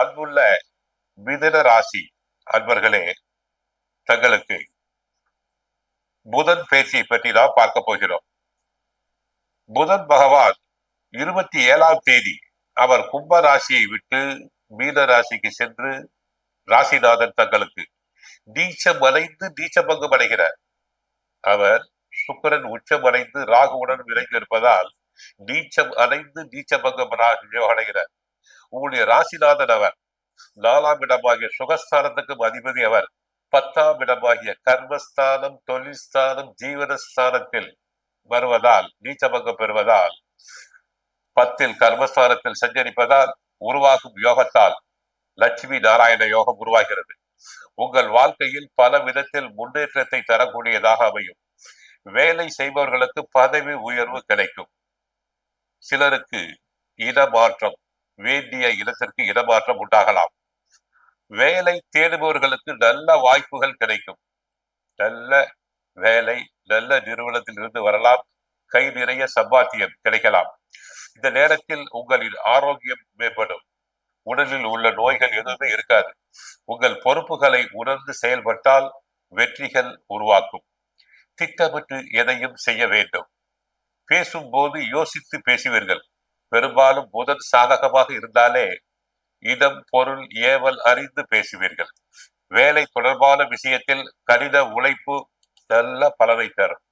அன்புள்ள மிதுன ராசி அன்பர்களே தங்களுக்கு புதன் பேசியை பற்றி தான் பார்க்க போகிறோம். புதன் பகவான் இருபத்தி ஏழாம் தேதி அவர் கும்ப ராசியை விட்டு மீன ராசிக்கு சென்று ராசிநாதன் தங்களுக்கு நீச்சம் அடைந்து நீச்சபங்கம் அடைகிறார். அவர் சுக்கரன் உச்சம் அடைந்து ராகுவுடன் விலகி இருப்பதால் நீச்சம் அடைந்து நீச்சபங்கம் அடைகிறார். உங்களுடைய ராசிநாதன் அவர். நாலாம் இடமாகிய சுகஸ்தானத்துக்கும் அதிபதி அவர். பத்தாம் இடமாகிய கர்மஸ்தானம் தொழில்ஸ்தானம் ஜீவனஸ்தானத்தில் வருவதால் நீச்சபங்கம் பெறுவதால் பத்தில் கர்மஸ்தானத்தில் சஞ்சரிப்பதால் உருவாகும் யோகத்தால் லட்சுமி நாராயண யோகம் உருவாகிறது. உங்கள் வாழ்க்கையில் பல விதத்தில் முன்னேற்றத்தை தரக்கூடியதாக அமையும். வேலை செய்பவர்களுக்கு பதவி உயர்வு கிடைக்கும். சிலருக்கு இடமாற்றம் வேண்டிய இடத்திற்கு இடமாற்றம் உண்டாகலாம். வேலை தேடுபவர்களுக்கு நல்ல வாய்ப்புகள் கிடைக்கும். நல்ல வேலை நல்ல நிறுவனத்தில் இருந்து வரலாம். கை நிறைய சம்பாத்தியம் கிடைக்கலாம். இந்த நேரத்தில் உங்களின் ஆரோக்கியம் மேம்படும். உடலில் உள்ள நோய்கள் எதுவுமே இருக்காது. உங்கள் பொறுப்புகளை உணர்ந்து செயல்பட்டால் வெற்றிகள் உருவாக்கும். திட்டமிட்டு எதையும் செய்ய வேண்டும். பேசும்போது யோசித்து பேசுவீர்கள். பெரும்பாலும் புதன் சாதகமாக இருந்தாலே இடம் பொருள் ஏவல் அறிந்து பேசுவீர்கள். வேலை தொடர்பான விஷயத்தில் கணித உழைப்பு நல்ல பலனை தரும்.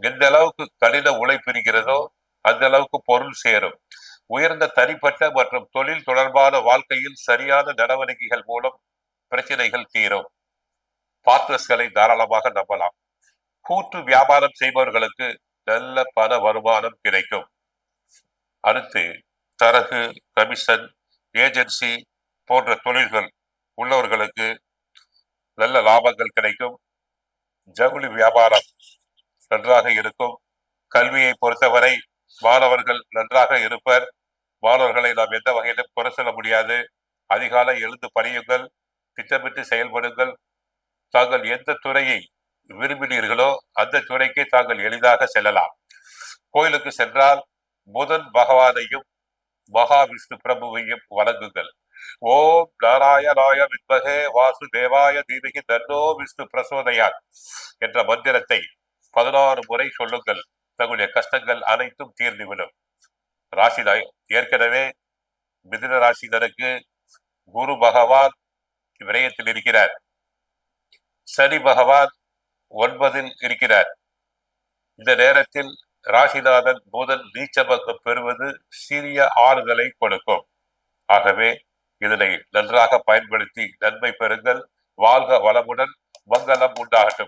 எந்த அளவுக்கு கடித உழைப்பு இருக்கிறதோ அந்த அளவுக்கு பொருள் சேரும். உயர்ந்த தனிப்பட்ட மற்றும் தொழில் தொடர்பான வாழ்க்கையில் சரியான நடவடிக்கைகள் மூலம் பிரச்சனைகள் தீரும். பார்ட்னர்ஸ்களை தாராளமாக நம்பலாம். கூட்டு வியாபாரம் செய்பவர்களுக்கு நல்ல பண வருமானம் கிடைக்கும். அடுத்து தரகு கமிஷன் ஏஜென்சி போன்ற தொழில்கள் உள்ளவர்களுக்கு நல்ல லாபங்கள் கிடைக்கும். ஜவுளி வியாபாரம் நன்றாக இருக்கும். கல்வியை பொறுத்தவரை மாணவர்கள் நன்றாக இருப்பர். மாணவர்களை நாம் எந்த வகையிலும் குறை சொல்ல முடியாது. அதிகாலை எழுந்து பணியுங்கள் திட்டமிட்டு செயல்படுங்கள். தாங்கள் எந்த துறையை விரும்பினீர்களோ அந்த துறைக்கு தாங்கள் எளிதாக செல்லலாம். கோயிலுக்கு சென்றால் புதன் பகவானையும் மகாவிஷ்ணு பிரபுவையும் வணங்குங்கள். ஓம் நாராயணாய வித்மகே வாசுதேவாய தீமிகி தன்னோ விஷ்ணு பிரசோதயான் என்ற மந்திரத்தை பதினாறு முறை சொல்லுங்கள். தங்களுடைய கஷ்டங்கள் அனைத்தும் தீர்ந்துவிடும். ராசி ஏற்கனவே மிதுன ராசினருக்கு குரு பகவான் விரயத்தில் இருக்கிறார். சனி பகவான் ஒன்பதில் இருக்கிறார். இந்த நேரத்தில் ராசிநாதன் முதல் நீச்சபங்கம் பெறுவது சிறிய ஆறுதலை கொடுக்கும். ஆகவே இதனை நன்றாக பயன்படுத்தி நன்மை பெறுங்கள். வாழ்க வளமுடன் மங்களம் உண்டாகட்டும்.